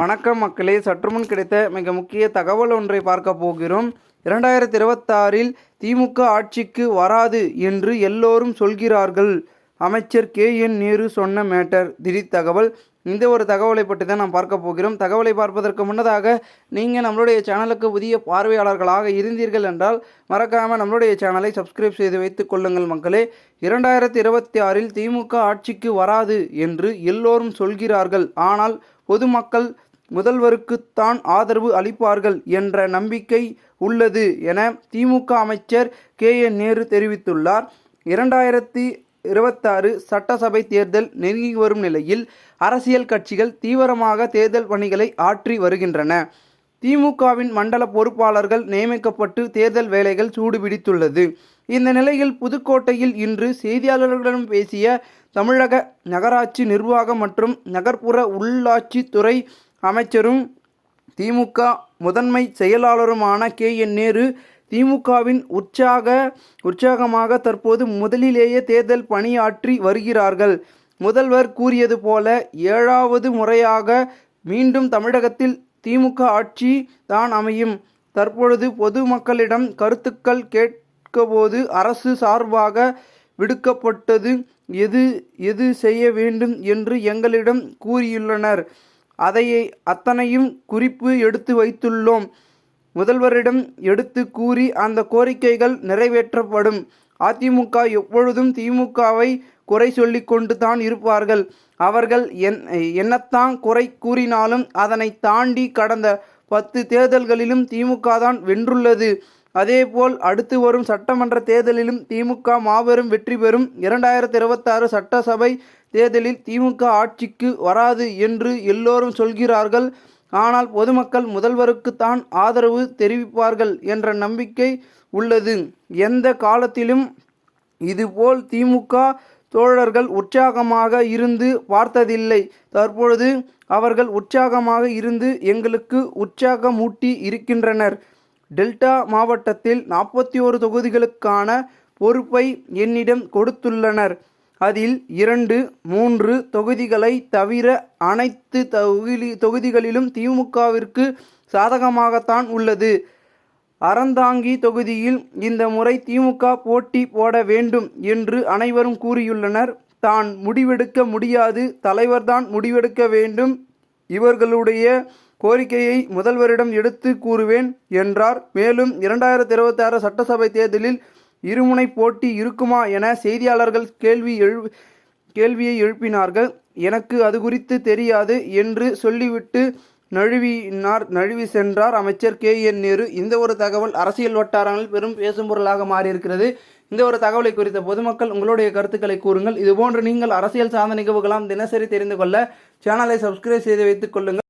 வணக்கம் மக்களே. சற்றுமுன் கிடைத்த மிக முக்கிய தகவல் ஒன்றை பார்க்க போகிறோம். இரண்டாயிரத்தி இருபத்தாறில் திமுக ஆட்சிக்கு வராது என்று எல்லோரும் சொல்கிறார்கள். அமைச்சர் கே. என். நேரு சொன்ன மேட்டர். திடீர் தகவல். இந்த ஒரு தகவலை பற்றி தான் நாம் பார்க்க போகிறோம். தகவலை பார்ப்பதற்கு முன்னதாக நீங்கள் நம்மளுடைய சேனலுக்கு புதிய பார்வையாளர்களாக இருந்தீர்கள் என்றால் மறக்காமல் நம்மளுடைய சேனலை சப்ஸ்கிரைப் செய்து வைத்துக் கொள்ளுங்கள் மக்களே. இரண்டாயிரத்தி இருபத்தி ஆறில் திமுக ஆட்சிக்கு வராது என்று எல்லோரும் சொல்கிறார்கள். ஆனால் பொதுமக்கள் முதல்வருக்குத்தான் ஆதரவு அளிப்பார்கள் என்ற நம்பிக்கை உள்ளது என திமுக அமைச்சர் கே என் நேரு தெரிவித்துள்ளார். இரண்டாயிரத்தி இருபத்தாறு சட்டசபை தேர்தல் நெருங்கி வரும் நிலையில் அரசியல் கட்சிகள் தீவிரமாக தேர்தல் பணிகளை ஆற்றி வருகின்றன. திமுகவின் மண்டல பொறுப்பாளர்கள் நியமிக்கப்பட்டு தேர்தல் வேலைகள் சூடுபிடித்துள்ளது. இந்த நிலையில் புதுக்கோட்டையில் இன்று செய்தியாளர்களிடம் பேசிய தமிழக நகராட்சி நிர்வாகம் மற்றும் நகர்ப்புற உள்ளாட்சித்துறை அமைச்சரும் திமுக முதன்மை செயலாளருமான கே என் நேரு திமுகவின் உற்சாக உற்சாகமாக தற்போது முதலிலேயே தேர்தல் பணியாற்றி வருகிறார்கள். முதல்வர் கூறியது போல ஏழாவது முறையாக மீண்டும் தமிழகத்தில் திமுக ஆட்சி தான் அமையும். தற்பொழுது பொதுமக்களிடம் கருத்துக்கள் கேட்கபோது அரசு சார்பாக விடுக்கப்பட்டது எது எது செய்ய வேண்டும் என்று எங்களிடம் கூறியுள்ளனர். அதையே அத்தனையும் குறிப்பு எடுத்து வைத்துள்ளோம். முதல்வரிடம் எடுத்து கூறி அந்த கோரிக்கைகள் நிறைவேற்றப்படும். அதிமுக எப்பொழுதும் திமுகவை குறை சொல்லி கொண்டு தான் இருப்பார்கள். அவர்கள் என் என்னத்தான் குறை கூறினாலும் அதனை தாண்டி கடந்த பத்து தேர்தல்களிலும் திமுக தான் வென்றுள்ளது. அதேபோல் அடுத்து வரும் சட்டமன்ற தேர்தலிலும் திமுக மாபெரும் வெற்றி பெறும். இரண்டாயிரத்தி இருபத்தாறு சட்டசபை தேர்தலில் திமுக ஆட்சிக்கு வராது என்று எல்லோரும் சொல்கிறார்கள். ஆனால் பொதுமக்கள் முதல்வருக்குத்தான் ஆதரவு தெரிவிப்பார்கள் என்ற நம்பிக்கை உள்ளது. எந்த காலத்திலும் இதுபோல் திமுக தோழர்கள் உற்சாகமாக இருந்து பார்த்ததில்லை. தற்பொழுது அவர்கள் உற்சாகமாக இருந்து எங்களுக்கு உற்சாகமூட்டி இருக்கின்றனர். டெல்டா மாவட்டத்தில் நாற்பத்தி ஒரு தொகுதிகளுக்கான பொறுப்பை என்னிடம் கொடுத்துள்ளனர். அதில் இரண்டு மூன்று தொகுதிகளை தவிர அனைத்து தொகுதி தொகுதிகளிலும் திமுகவிற்கு சாதகமாகத்தான் உள்ளது. அறந்தாங்கி தொகுதியில் இந்த முறை திமுக போட்டி போட வேண்டும் என்று அனைவரும் கூறியுள்ளனர். தான் முடிவெடுக்க முடியாது தலைவர்தான் முடிவெடுக்க வேண்டும். இவர்களுடைய கோரிக்கையை முதல்வரிடம் எடுத்து கூறுவேன் என்றார். மேலும் இரண்டாயிரத்தி இருபத்தி ஆறு சட்டசபை தேர்தலில் இருமுனை போட்டி இருக்குமா என செய்தியாளர்கள் கேள்வி எழு கேள்வியை எழுப்பினார்கள். எனக்கு அது குறித்து தெரியாது என்று சொல்லிவிட்டு நழுவினார். நழுவி சென்றார் அமைச்சர் கே. என். நேரு. இந்த ஒரு தகவல் அரசியல் வட்டாரங்களில் பெரும் பேசும் பொருளாக மாறியிருக்கிறது. இந்த ஒரு தகவலை குறித்த பொதுமக்கள் உங்களுடைய கருத்துக்களை கூறுங்கள். இதுபோன்று நீங்கள் அரசியல் சார்ந்த நிகழ்வுகளாம் தினசரி தெரிந்து கொள்ள சேனலை சப்ஸ்கிரைப் செய்து வைத்துக் கொள்ளுங்கள்.